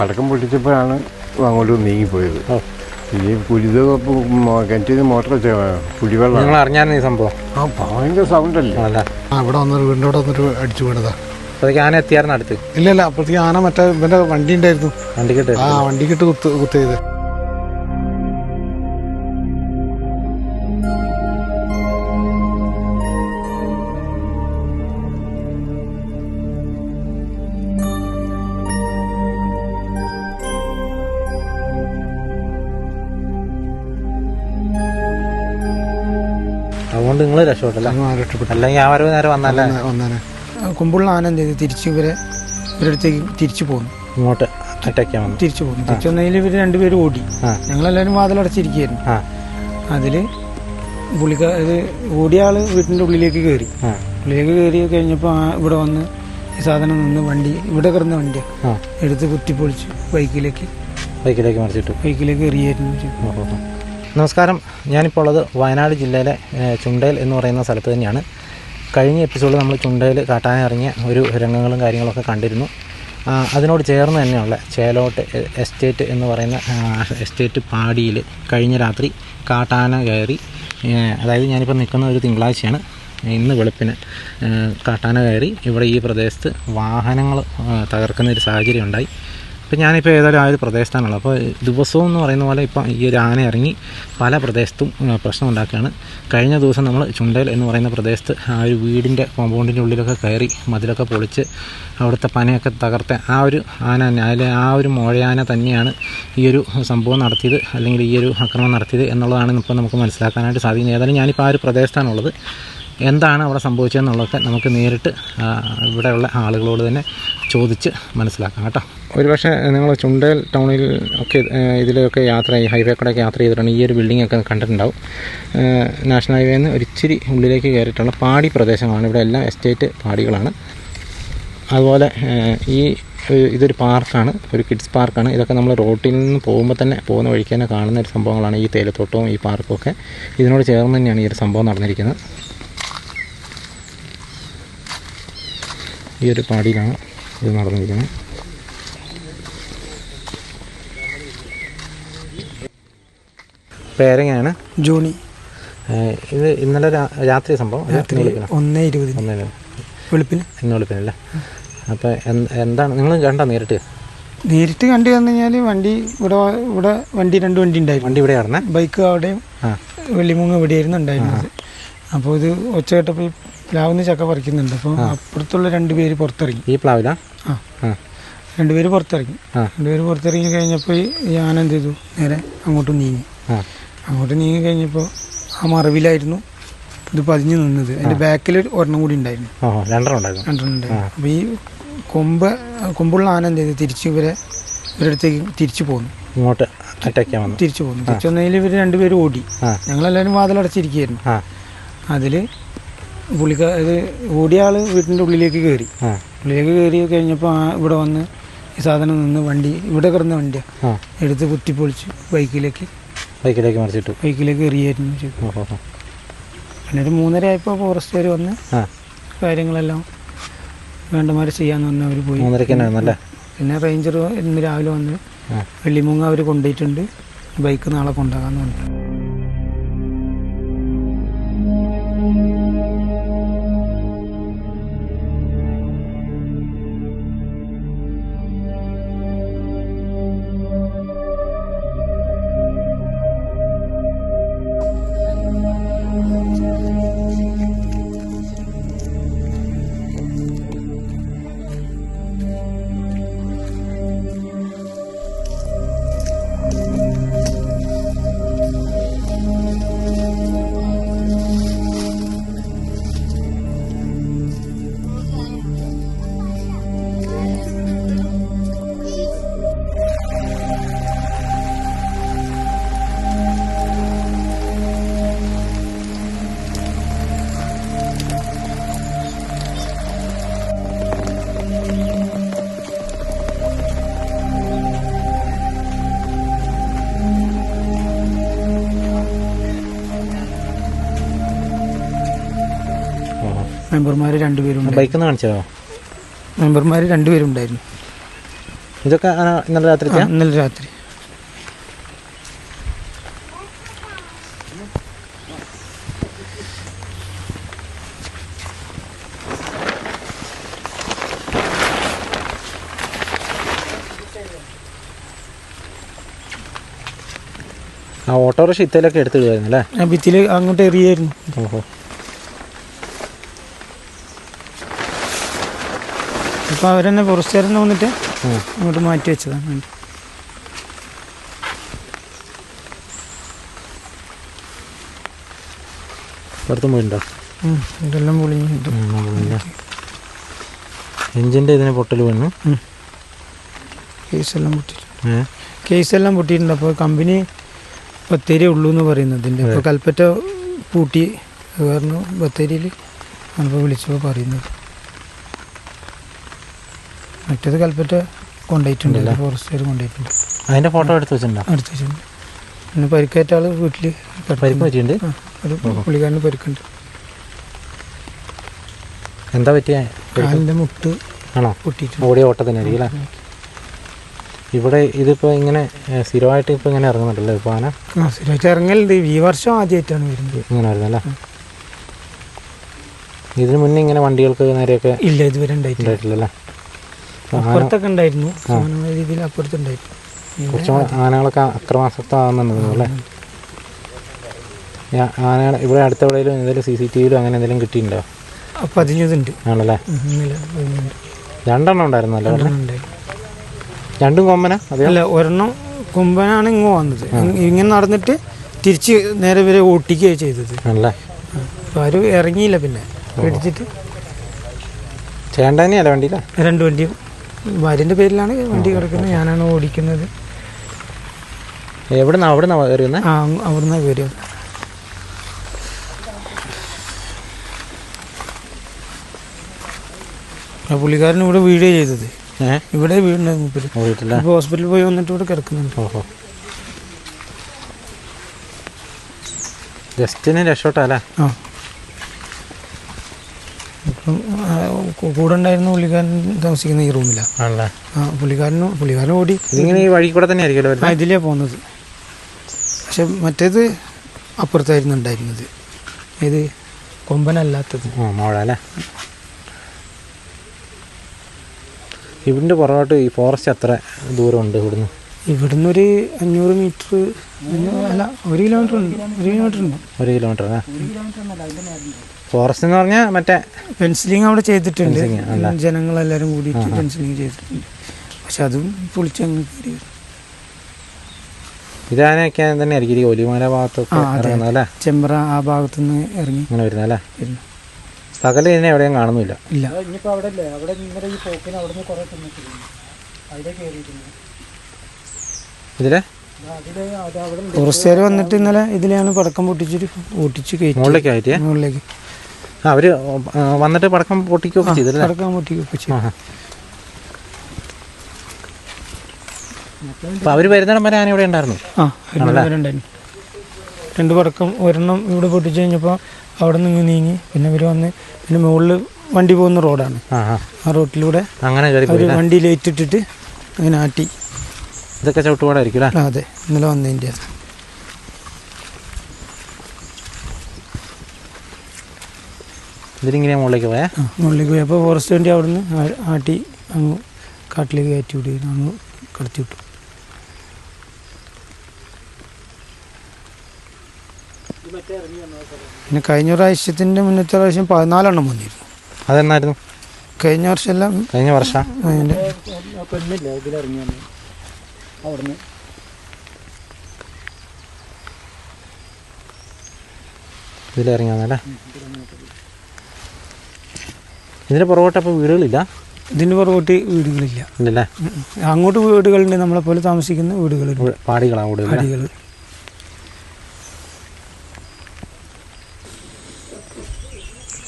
പടക്കം പൊട്ടിച്ചപ്പോഴാണ് അങ്ങോട്ട് നീങ്ങിപ്പോയത്. ഈ പുലിത് കിണറ്റിൽ മോട്ടർ കുടിവെള്ളം. നിങ്ങൾ അറിഞ്ഞായിരുന്നു ഈ സംഭവം? ആ ഭയങ്കര സൗണ്ട് അല്ലേ. ആ ഇവിടെ വന്നൊരു വീടിന്റെ അവിടെ വന്നിട്ട് അടിച്ചു വീണതാ അപ്പോഴത്തേക്ക് ആന എത്തിയായിരുന്നു അടുത്ത്? ഇല്ല ഇല്ല അപ്പോഴത്തേക്ക് ആന മറ്റേ ഇവന്റെ വണ്ടി ഉണ്ടായിരുന്നു. വണ്ടിക്കിട്ട് ആ വണ്ടിക്കിട്ട് കുത്ത് കുത്തിയത്. അതുകൊണ്ട് നിങ്ങൾ രക്ഷപ്പെട്ടല്ല അങ്ങ് ആരും ഇഷ്ടപ്പെട്ടു അല്ലെങ്കിൽ ആ വരവ് നേരെ വന്നല്ലേ കുമ്പുള്ള ആന എന്ത് ചെയ്തു? തിരിച്ച് ഇവരെ ഇവരടുത്തേക്ക് തിരിച്ചു പോകുന്നു ഇങ്ങോട്ട് അറ്റാക്ക് ചെയ്യാൻ തിരിച്ചു പോകുന്നു തിരിച്ചു വന്നതിൽ ഇവർ രണ്ടുപേരും ഓടി. ഞങ്ങളെല്ലാരും ഞങ്ങളെല്ലാവരും വാതിലടച്ചിരിക്കുകയായിരുന്നു. അതിൽ പുള്ളിക്കാർ ഓടിയാൾ ഓടിയ ആൾ വീട്ടിന്റെ ഉള്ളിലേക്ക് കയറി ഉള്ളിലേക്ക് കയറി കഴിഞ്ഞപ്പോൾ ഇവിടെ വന്ന് ഈ സാധനം നിന്ന് വണ്ടി ഇവിടെ കിടന്ന വണ്ടി എടുത്ത് കുത്തിപ്പൊളിച്ച് ബൈക്കിലേക്ക് ബൈക്കിലേക്ക് മറിച്ചിട്ടു. ബൈക്കിലേക്ക് എറിയായിരുന്നു. നമസ്കാരം. ഞാനിപ്പോൾ ഉള്ളത് വയനാട് ജില്ലയിലെ ചുണ്ടേൽ എന്ന് പറയുന്ന സ്ഥലത്ത് തന്നെയാണ്. കഴിഞ്ഞ എപ്പിസോഡിൽ നമ്മൾ ചുണ്ടേൽ കാട്ടാൻ ഇറങ്ങിയ ഒരു രംഗങ്ങളും കാര്യങ്ങളൊക്കെ കണ്ടിരുന്നു. അതിനോട് ചേർന്ന് തന്നെയുള്ള ചേലോട്ട് എസ്റ്റേറ്റ് എന്ന് പറയുന്ന എസ്റ്റേറ്റ് പാടിയിൽ കഴിഞ്ഞ രാത്രി കാട്ടാന കയറി അതായത് ഞാനിപ്പോൾ നിൽക്കുന്ന ഒരു തിങ്കളാഴ്ചയാണ്. ഇന്ന് വെളുപ്പിന് കാട്ടാന കയറി ഇവിടെ ഈ പ്രദേശത്ത് വാഹനങ്ങൾ തകർക്കുന്ന ഒരു സാഹചര്യം ഉണ്ടായി. ഇപ്പം ഞാനിപ്പോൾ ഏതായാലും ആ ഒരു പ്രദേശത്താണുള്ളത്. അപ്പോൾ ദിവസവും എന്ന് പറയുന്ന പോലെ ഇപ്പം ഈ ഒരു ആന ഇറങ്ങി പല പ്രദേശത്തും പ്രശ്നം ഉണ്ടാക്കുകയാണ് കഴിഞ്ഞ ദിവസം നമ്മൾ ചുണ്ടേൽ എന്ന് പറയുന്ന പ്രദേശത്ത് ആ ഒരു വീടിന്റെ കോമ്പൗണ്ടിന്റെ ഉള്ളിലൊക്കെ കയറി മതിലൊക്കെ പൊളിച്ച് അവിടുത്തെ പനയൊക്കെ തകർത്ത ആ ഒരു ആന അതിലെ ആ ഒരു മോഴയാന തന്നെയാണ് ഈ ഒരു സംഭവം നടത്തിയത് അല്ലെങ്കിൽ ഈ ഒരു ആക്രമണം നടത്തിയത് എന്നുള്ളതാണ് ഇപ്പോൾ നമുക്ക് മനസ്സിലാക്കാനായിട്ട് സാധിക്കുന്നത്. ഏതായാലും ഞാനിപ്പോൾ ആ ഒരു പ്രദേശത്താണുള്ളത്. എന്താണ് അവിടെ സംഭവിച്ചതെന്നുള്ളതൊക്കെ നമുക്ക് നേരിട്ട് ഇവിടെയുള്ള ആളുകളോട് തന്നെ ചോദിച്ച് മനസ്സിലാക്കാം കേട്ടോ. ഒരുപക്ഷെ നിങ്ങൾ ചുണ്ടേൽ ടൗണിൽ ഒക്കെ ഇതിലൊക്കെ യാത്ര ചെയ്ത് ഹൈവേ കൂടെയൊക്കെ യാത്ര ചെയ്തിട്ടുണ്ട്. ഈ ഒരു ബിൽഡിംഗ് ഒക്കെ കണ്ടിട്ടുണ്ടാവും. നാഷണൽ ഹൈവേയിൽ നിന്ന് ഒരിച്ചിരി ഉള്ളിലേക്ക് കയറിയിട്ടുള്ള പാടി പ്രദേശങ്ങളാണ് ഇവിടെ എല്ലാം എസ്റ്റേറ്റ് പാടികളാണ്. അതുപോലെ ഈ ഇതൊരു പാർക്കാണ്. ഒരു കിഡ്സ് പാർക്കാണ്. ഇതൊക്കെ നമ്മൾ റോട്ടിൽ നിന്ന് പോകുമ്പോൾ തന്നെ പോകുന്ന വഴിക്ക് തന്നെ കാണുന്ന ഒരു സംഭവങ്ങളാണ് ഈ തേയിലത്തോട്ടവും ഈ പാർക്കും ഒക്കെ. ഇതിനോട് ചേർന്ന് തന്നെയാണ് ഈ ഒരു സംഭവം നടന്നിരിക്കുന്നത്. ഈ ഒരു പാടിയിലാണ് ഇത് നടന്നിരിക്കുന്നത്. പേരങ്ങയാണ്. ജോണി. ഇത് ഇന്നലെ രാത്രി സംഭവം? അത് ഇരുപത് വെളുപ്പിനോ? ഒന്നേ ഇന്ന് വെളുപ്പിനല്ലേ? അപ്പോൾ എന്താണ് നിങ്ങൾ കണ്ടോ നേരിട്ട്? നേരിട്ട് കണ്ടു വന്നു കഴിഞ്ഞാൽ വണ്ടി ഇവിടെ ഇവിടെ വണ്ടി രണ്ട് വണ്ടി ഉണ്ടായിരുന്നു. വണ്ടി ഇവിടെ ആയിരുന്നേ? ബൈക്ക് അവിടെയും വെള്ളിമൂങ്ങ് ഇവിടെയായിരുന്നു ഉണ്ടായിരുന്നത്. അപ്പോൾ ഇത് ഒച്ച കേട്ടപ്പോൾ പ്ലാവിന്ന് ചക്ക പറിക്കുന്നുണ്ട്. അപ്പോൾ അപ്പുറത്തുള്ള രണ്ടുപേര് പുറത്തിറങ്ങി. ഈ പ്ലാവില? ആ. രണ്ടുപേര് പുറത്തിറങ്ങി. രണ്ടുപേര് പുറത്തിറങ്ങി കഴിഞ്ഞപ്പോൾ ഞാൻ എന്ത് ചെയ്തു? നേരെ അങ്ങോട്ട് നീങ്ങി. അങ്ങോട്ട് നീങ്ങി കഴിഞ്ഞപ്പോൾ ആ മറവിലായിരുന്നു ഇത് പതിഞ്ഞു നിന്നത്. എന്റെ ബാക്കിൽ ഒരെണ്ണം കൂടി ഉണ്ടായിരുന്നു. രണ്ടെണ്ണം ഉണ്ടായിരുന്നു. അപ്പോൾ ഈ കൊമ്പ് കൊമ്പുള്ള ആന എന്ത് ചെയ്തു? തിരിച്ചു ഇവരെ ഇവരടുത്തേക്ക് തിരിച്ചു പോന്നു. ഇങ്ങോട്ട് തിരിച്ചു പോന്നു. തിരിച്ചു വന്നതിൽ ഇവർ രണ്ടുപേരും ഓടി. ഞങ്ങളെല്ലാവരും വാതിലടച്ചിരിക്കുകയായിരുന്നു. അതിൽ അതിൽ പുള്ളിക്ക ഇത് ഓടിയ ആൾ വീട്ടിന്റെ ഉള്ളിലേക്ക് കയറി ഉള്ളിലേക്ക് കയറി കഴിഞ്ഞപ്പോൾ ആ ഇവിടെ വന്ന് ഈ സാധനം നിന്ന് വണ്ടി ഇവിടെ കിടന്ന വണ്ടിയാണ് എടുത്ത് കുത്തിപ്പൊളിച്ച് ബൈക്കിലേക്ക്. ബൈക്കിലേക്ക് മറിച്ചിട്ടു. ബൈക്കിലേക്ക് എറിയായിരുന്നു. പിന്നെ ഒരു മൂന്നര ആയപ്പോൾ ഫോറസ്റ്റുകാർ വന്ന് കാര്യങ്ങളെല്ലാം വേണ്ടമാരെ ചെയ്യാന്ന് പറഞ്ഞ് അവർ പോയി. ആയിരുന്നല്ലേ? പിന്നെ റേഞ്ചർ ഇന്ന് രാവിലെ വന്ന് വെള്ളിമുങ്ങ അവർ കൊണ്ടുപോയിട്ടുണ്ട്. ബൈക്ക് നാളെ കൊണ്ടുപോകാന്ന് പറഞ്ഞു. മെമ്പർമാർ രണ്ടുപേരും ബൈക്ക് കാണിച്ചോ മെമ്പർമാർ രണ്ടുപേരും ഉണ്ടായിരുന്നു ഇതൊക്കെ ഇന്നലെ രാത്രി ഇന്നലെ രാത്രി. ആ ഓട്ടോറിക്ഷ ഇത്തയിലൊക്കെ എടുത്തിടുമായിരുന്നു അല്ലേ? ആ ഭിത്തിയിൽ അങ്ങോട്ട് എറിയായിരുന്നു. ഓഹോ. അപ്പോൾ അവരെന്നെ ഫോറസ്റ്റുകാർ തന്നെ വന്നിട്ട് അങ്ങോട്ട് മാറ്റി വെച്ചതാണ്. വേണ്ടി പുറത്തും പോയിട്ടുണ്ടോ ഉം, ഇതെല്ലാം പൊളിഞ്ഞിട്ട് എഞ്ചിന്റെ ഇതിന് പൊട്ടൽ വീണു കേസെല്ലാം പൊട്ടിയിട്ടുണ്ട് അപ്പൊ കേസെല്ലാം പൊട്ടിയിട്ടുണ്ട്. അപ്പോൾ കമ്പനി ബത്തേരി ഉള്ളൂ എന്ന് പറയുന്നത് ഇതിന്റെ അപ്പോൾ കൽപ്പറ്റ പൂട്ടി കാരണം ബത്തേരിയിൽ വിളിച്ചപ്പോ വിളിച്ചപ്പോൾ പറയുന്നത് മറ്റേത് കൽപ്പറ്റ കൊണ്ടുപോയിട്ടുണ്ട്. ഫോറസ്റ്റുകാർ കൊണ്ടുപോയിട്ടുണ്ട്. അതിന്റെ ഫോട്ടോ എടുത്ത് വെച്ചിട്ടുണ്ടോ? എടുത്ത് വെച്ചിട്ടുണ്ട്. പിന്നെ പരിക്കേറ്റ ആൾ വീട്ടിൽ പറ്റിയിട്ടുണ്ട്? ഒരു പുള്ളിക്കാരന് പരിക്കുണ്ട്. എന്താ പറ്റിയ കാലിന്റെ മുട്ട് ആണോ? പൊട്ടിയിട്ടുണ്ട്. ഓടിയ ഓട്ടത്തിനായിരിക്കും അല്ലേ? ഇവിടെ ഇതിപ്പോ ഇങ്ങനെ സ്ഥിരമായിട്ട് ഇപ്പോൾ ഇങ്ങനെ ഇറങ്ങുന്നുണ്ടല്ലോ ഇപ്പോൾ ആന ആ സ്ഥിരമായിട്ട് ഇറങ്ങലുണ്ട്. ഈ വർഷം ആദ്യമായിട്ടാണ് വരുന്നത്. ഇങ്ങനെ വരുന്നല്ലേ ഇതിനു മുന്നേ ഇങ്ങനെ വണ്ടികൾക്ക് നേരെയൊക്കെ ഇല്ല ഇതുവരെ ഉണ്ടായിട്ടില്ല. ആന അപ്പുറത്തൊക്കെ ഉണ്ടായിരുന്നു. സമാനമായ രീതിയിൽ അപ്പുറത്തുണ്ടായിരുന്നു. കുറച്ച് ആനകളൊക്കെ അക്രമാസക്തമാകുന്നുണ്ട് അല്ലേ? ആനകൾ ഇവിടെ അടുത്ത എവിടെയെങ്കിലും എന്തെങ്കിലും സി സി ടി വിയിലും അങ്ങനെ എന്തെങ്കിലും കിട്ടിയിട്ടുണ്ടോ? പതിഞ്ഞതുണ്ട്. ആണല്ലേ? രണ്ടെണ്ണം ഉണ്ടായിരുന്നല്ലോ രണ്ടും കൊമ്പന? അല്ല ഒരെണ്ണം കൊമ്പനാണ് ഇങ്ങ് വന്നത്. ഇങ്ങനെ നടന്നിട്ട് തിരിച്ച് നേരെ വരെ ഓട്ടിക്കുകയാണ് ചെയ്തത്. ആണല്ലേ? അപ്പോൾ ആരും ഇറങ്ങിയില്ല പിന്നെ. പിടിച്ചിട്ട്. ചേണ്ടനെയല്ല വണ്ടിയില്ല രണ്ട് വണ്ടിയും. ഭാര്യന്റെ പേരിലാണ് വണ്ടി കിടക്കുന്നത്. ഞാനാണ് ഓടിക്കുന്നത്. എവിടുന്ന അവിടുന്ന് കയറിയുന്നത് ആ അവിടുന്ന് വരിക. പുള്ളിക്കാരൻ ഇവിടെ വീഴുകയാണ് ചെയ്തത്. ഇവിടെ മൂപ്പര് ഇപ്പോൾ ഹോസ്പിറ്റലിൽ പോയി വന്നിട്ട് ഇവിടെ കിടക്കുന്നുണ്ട്. ഓഹോ ജസ്റ്റിന് രക്ഷോട്ടല്ലേ ആ. ഇപ്പം കൂടെ ഉണ്ടായിരുന്ന പുള്ളിക്കാരൻ താമസിക്കുന്ന ഈ റൂമിലാണ് ആണല്ലേ? ആ പുള്ളിക്കാരനും പുള്ളിക്കാരൻ ഓടി. ഇങ്ങനെ ഈ വഴി കൂടെ തന്നെ ആയിരിക്കുമല്ലോ ആ ഇതിലേ പോകുന്നത്. പക്ഷെ മറ്റേത് അപ്പുറത്തായിരുന്നു ഉണ്ടായിരുന്നത്. ഇത് കൊമ്പനല്ലാത്തത്. മോഴ അല്ലേ ഇതിന്റെ പുറകോട്ട് ഈ ഫോറസ്റ്റ് എത്ര ദൂരമുണ്ട് ഇവിടുന്ന്. ഇവിടുന്ന് ഒരു അഞ്ഞൂറ് മീറ്റർ അല്ല ഒരു കിലോമീറ്റർ ഉണ്ട്. ഒരു കിലോമീറ്റർ ഉണ്ട്. ഒരു കിലോമീറ്റർ അല്ലേ ഫോറസ്റ്റ് എന്ന് പറഞ്ഞാൽ മറ്റേ പെൻസിലിങ് അവിടെ ചെയ്തിട്ടുണ്ട്. ജനങ്ങളെല്ലാരും ജനങ്ങളെല്ലാവരും കൂടിയിട്ട് ഫെൻസിലിങ് ചെയ്തിട്ടുണ്ട്. പക്ഷെ അതും പൊളിച്ചങ്ങ് കയറി. ഇതാനൊക്കെ തന്നെ ഈ ഒലിമല ഭാഗത്തൊക്കെ ചെമ്പ്ര ആ ഭാഗത്തുനിന്ന് ഇറങ്ങി ഇങ്ങനെ വരുന്നത് അല്ലേ? വരുന്നു. പകൽ ഇതിനെ എവിടെയും കാണുന്നില്ല. ഇല്ല. ഇതിലെ? ഫോറസ്റ്റുകാർ വന്നിട്ട് ഇന്നലെ ഇതിലെയാണ് പടക്കം പൊട്ടിച്ചിട്ട് പൊട്ടിച്ച് കയറ്റി. മുകളിലേക്ക് മുകളിലേക്ക്. വന്നിട്ട് പടക്കം പൊട്ടിക്കുകയൊക്കെ ചെയ്തല്ലേ? പടക്കം പൊട്ടിക്കുകയൊക്കെ ചെയ്തു. ആഹാ. അപ്പൊ അവർ വരുന്നിടം വരെ ആന ഇവിടെ ഉണ്ടായിരുന്നു. ആ രണ്ട് പടക്കം ഒരെണ്ണം ഇവിടെ പൊട്ടിച്ച് കഴിഞ്ഞപ്പോൾ അവിടെ നിന്ന് നീങ്ങി. പിന്നെ ഇവർ വന്ന് പിന്നെ മുകളിൽ വണ്ടി പോകുന്ന റോഡാണ്. ആ റോട്ടിലൂടെ അങ്ങനെ വണ്ടി ലേറ്റിട്ടിട്ട് അങ്ങനെ ആട്ടി. ഇതൊക്കെ ചവിട്ടുപാടായിരിക്കും അല്ലേ? അതെ ഇന്നലെ വന്നതിന്റെ ഇതിലിങ്ങനെ മുകളിലേക്ക് പോയാ? ആ മുകളിലേക്ക് പോയി. അപ്പോൾ ഫോറസ്റ്റ് വണ്ടി അവിടുന്ന് ആട്ടി അങ്ങ് കാട്ടിലേക്ക് കയറ്റി വിട്ടു അങ്ങ് കടത്തി വിട്ടു. പിന്നെ കഴിഞ്ഞ പ്രാവശ്യത്തിന്റെ മുന്നത്തെ പ്രാവശ്യം പതിനാലെണ്ണം വന്നിരുന്നു. അതെന്നായിരുന്നു? കഴിഞ്ഞ വർഷം എല്ലാം കഴിഞ്ഞ വർഷം? അതിന്റെ ഇതിലിറങ്ങി വന്നല്ലേ ഇതിന് പുറകോട്ട് അപ്പോൾ വീടുകളില്ല? ഇതിന്റെ പുറകോട്ട് വീടുകളില്ല. ഇല്ലല്ലേ. അങ്ങോട്ട് വീടുകളുണ്ട് നമ്മളെ പോലെ താമസിക്കുന്ന വീടുകൾ പാടികളാണ് പാടികൾ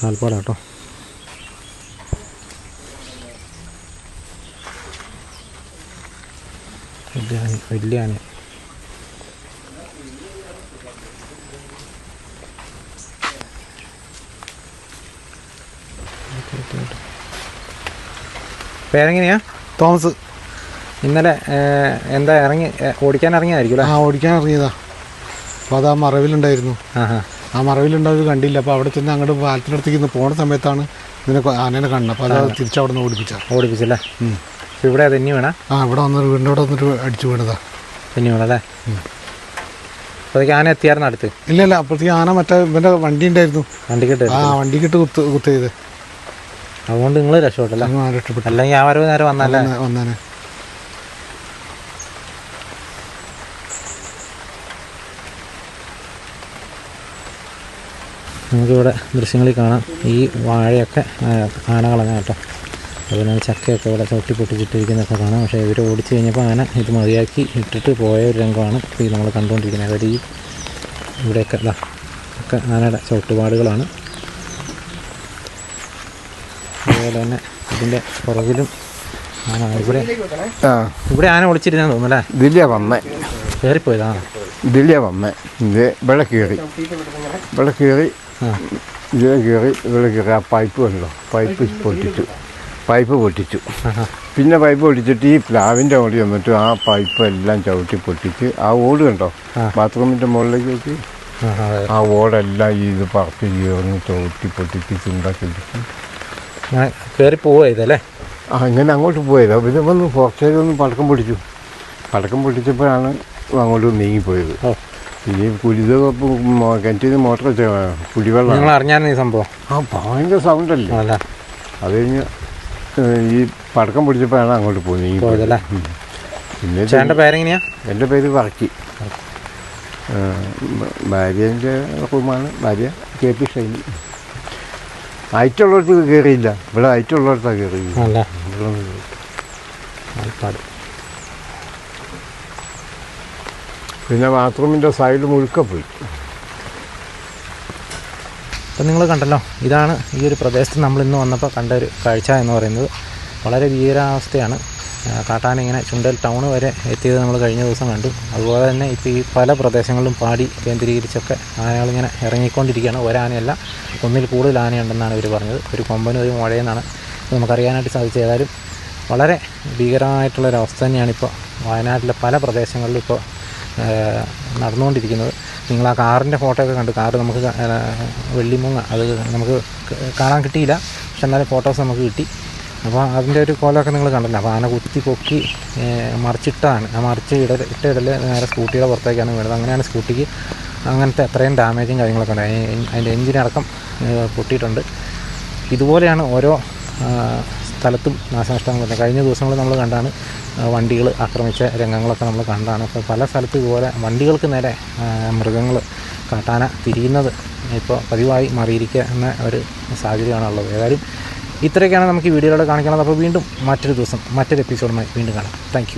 നാൽപ്പാടാട്ടോ. ആൽപ്പാടാട്ടോ വലിയ വലിയ ആന പേരെങ്ങനെയാ? തോമസ്. ഇന്നലെ എന്താ ഇറങ്ങി ഓടിക്കാൻ ഇറങ്ങിയതായിരിക്കും ആ ഓടിക്കാൻ ഇറങ്ങിയതാ. അപ്പോൾ അത് ആ മറവിലുണ്ടായിരുന്നു. ആ മറവിലുണ്ടായത് കണ്ടില്ല. അപ്പോൾ അവിടെ ചെന്ന് അങ്ങോട്ട് പാലത്തിനടുത്തേക്ക് ഇന്ന് പോണ സമയത്താണ് ഇതിനെ ആനേനെ കണ്ടത് അപ്പോൾ അത് തിരിച്ചവിടെ നിന്ന് ഓടിപ്പിച്ച ഓടിപ്പിച്ചല്ലേ? ഇവിടെ തന്നെ വീണ? ആ ഇവിടെ വന്നൊരു വീടിന്റെ അവിടെ വന്നിട്ട് അടിച്ചു വീണതാ തന്നെ വീണല്ലേ അപ്പോഴേക്ക് ആന എത്തിയായിരുന്നു അടുത്ത്? ഇല്ല ഇല്ല അപ്പോഴത്തേക്ക് ആന മറ്റേ ഇവന്റെ വണ്ടി ഉണ്ടായിരുന്നു. വണ്ടിക്കിട്ട് ആ വണ്ടിക്കിട്ട് കുത്ത് കുത്ത് ചെയ്ത്. അതുകൊണ്ട് നിങ്ങൾ രക്ഷപ്പെട്ടല്ലേ. രക്ഷപ്പെട്ടു. അല്ലെങ്കിൽ ആ വരവ് നേരെ വന്നല്ലേ വന്ന- വന്നേനെ. നമുക്കിവിടെ ദൃശ്യങ്ങളിൽ കാണാം ഈ വാഴയൊക്കെ ആ, ആന കേട്ടോ. അതുപോലെ ചക്കയൊക്കെ ഇവിടെ ചവിട്ടി പൊട്ടിച്ചിട്ടിരിക്കുന്നതൊക്കെ കാണാം പക്ഷേ ഇവർ ഓടിച്ചു കഴിഞ്ഞപ്പോൾ ആന ഇത് മതിയാക്കി ഇട്ടിട്ട് പോയ ഒരു രംഗമാണ് ഈ നമ്മൾ കണ്ടുകൊണ്ടിരിക്കുന്നത്. അതായത് ഈ ഇവിടെയൊക്കെ ഇതാ ഒക്കെ ആനയുടെ ചവിട്ടുപാടുകളാണ്. അതുപോലെ തന്നെ ഇതിന്റെ പുറകിലും ആന ഇവിടെ ആ. ഇവിടെ ആന ഒളിച്ചിരുന്നു തോന്നുന്നല്ലേ? ഇതിലേ വന്നേ. കയറിപ്പോയതാണ്. ഇതിലേ വന്നേ. ഇത് ഇവിടെ കയറി. ഇവിടെ കയറി. ഇതിലെ കയറി ഇവിടെ കയറി. ആ പൈപ്പ് കണ്ടോ? പൈപ്പ് പൊട്ടിച്ചു. പൈപ്പ് പൊട്ടിച്ചു. പിന്നെ പൈപ്പ് പൊട്ടിച്ചിട്ട് ഈ പ്ലാവിന്റെ ഓടി വന്നിട്ട് ആ പൈപ്പ് എല്ലാം ചവിട്ടി പൊട്ടിച്ച് ആ ഓട് കണ്ടോ. ബാത്റൂമിന്റെ മുകളിലേക്ക്. വെച്ച്. ആ ഓടെല്ലാം ഈ ഇത് പറത്തി ചേർന്ന് ചവിട്ടി പൊട്ടിച്ച് ചുണ്ടാക്കി കയറി പോവുക ഇതല്ലേ? ആ ഇങ്ങനെ അങ്ങോട്ട് പോയതാ. പിന്നെ വന്ന് പുറത്തേക്കൊന്ന് പടക്കം പൊട്ടിച്ചു. പടക്കം പൊട്ടിച്ചപ്പോഴാണ് അങ്ങോട്ട് നീങ്ങിപ്പോയത്. ഈ ഇനി കുലിത് കിണറ്റിൽ നിന്ന് മോട്ടർ വെച്ച കുടിവെള്ളം നിങ്ങൾ ഈ സംഭവം? ആ ഭയങ്കര സൗണ്ടല്ലേ അല്ല. അത് കഴിഞ്ഞ് ഈ പടക്കം പിടിച്ചപ്പോഴാണ് അങ്ങോട്ട് പോയി പോയതല്ലേ. പിന്നെ ചേട്ടന്റെ പേരെങ്ങനെയാ? എന്റെ പേര് വർക്കി. ഭാര്യന്റെ റൂമാണ് ഭാര്യ കെ പി ഷൈനി. ഹൈറ്റുള്ളിടത്ത് കയറിയില്ല. ഇവിടെ ഹൈറ്റുള്ളിടത്താണ് കയറിയത്. അല്ല ഇവിടെ ഒന്നും കയറി. പിന്നെ ബാത്റൂമിന്റെ സൈഡ് മുഴുക്ക പോയി. അപ്പം നിങ്ങൾ കണ്ടല്ലോ ഇതാണ് ഈ ഒരു പ്രദേശത്ത് നമ്മൾ ഇന്ന് വന്നപ്പോൾ കണ്ട ഒരു കാഴ്ച എന്ന് പറയുന്നത്. വളരെ ഭീകരാവസ്ഥയാണ്. കാട്ടാന ഇങ്ങനെ ചുണ്ടൽ ടൗൺ വരെ എത്തിയത് നമ്മൾ കഴിഞ്ഞ ദിവസം കണ്ടു. അതുപോലെ തന്നെ ഇപ്പോൾ ഈ പല പ്രദേശങ്ങളിലും പാടി കേന്ദ്രീകരിച്ചൊക്കെ ആനകളിങ്ങനെ ഇറങ്ങിക്കൊണ്ടിരിക്കുകയാണ്. ഒരാനയല്ല ഒന്നിൽ കൂടുതൽ ആനയുണ്ടെന്നാണ് ഇവർ പറഞ്ഞത്. ഒരു കൊമ്പനും ഒരു മുഴയെന്നാണ് നമുക്കറിയാനായിട്ട് സാധിച്ചത്. ഏതായാലും വളരെ ഭീകരമായിട്ടുള്ളൊരവസ്ഥ തന്നെയാണ് ഇപ്പോൾ വയനാട്ടിലെ പല പ്രദേശങ്ങളിലും ഇപ്പോൾ നടന്നുകൊണ്ടിരിക്കുന്നത്. നിങ്ങൾ ആ കാറിന്റെ ഫോട്ടോ ഒക്കെ കണ്ടു കാറ് നമുക്ക് വെള്ളിമൂങ്ങ അത് നമുക്ക് കാണാൻ കിട്ടിയില്ല. പക്ഷെ എന്നാലും ഫോട്ടോസ് നമുക്ക് കിട്ടി. അപ്പോൾ അതിന്റെ ഒരു കോലമൊക്കെ നിങ്ങൾ കണ്ടല്ലോ. അപ്പോൾ ആന കുത്തി പൊക്കി മറിച്ചിട്ടാണ്. ആ മറിച്ച് ഇട ഇട്ട നേരെ സ്കൂട്ടിയുടെ പുറത്തേക്കാണ് വീണത്. അങ്ങനെയാണ് സ്കൂട്ടിക്ക് അങ്ങനത്തെ അത്രയും ഡാമേജും കാര്യങ്ങളൊക്കെ ഉണ്ട് അതിന്റെ എഞ്ചിനടക്കം പൊട്ടിയിട്ടുണ്ട്. ഇതുപോലെയാണ് ഓരോ സ്ഥലത്തും നാശനഷ്ടങ്ങൾ കഴിഞ്ഞ ദിവസങ്ങളിൽ നമ്മൾ കണ്ടാണ് വണ്ടികൾ ആക്രമിച്ച രംഗങ്ങളൊക്കെ നമ്മൾ കണ്ടാണ് അപ്പോൾ പല സ്ഥലത്തും ഇതുപോലെ വണ്ടികൾക്ക് നേരെ മൃഗങ്ങൾ കാട്ടാന തിരിയുന്നത് ഇപ്പോൾ പതിവായി മാറിയിരിക്കുന്ന ഒരു സാഹചര്യമാണ് ഉള്ളത്. ഏതായാലും ഇത്രയൊക്കെയാണ് നമുക്ക് ഈ വീഡിയോയിലൂടെ കാണിക്കുന്നത് അപ്പോൾ വീണ്ടും മറ്റൊരു ദിവസം മറ്റൊരു എപ്പിസോഡുമായി വീണ്ടും കാണാം. താങ്ക്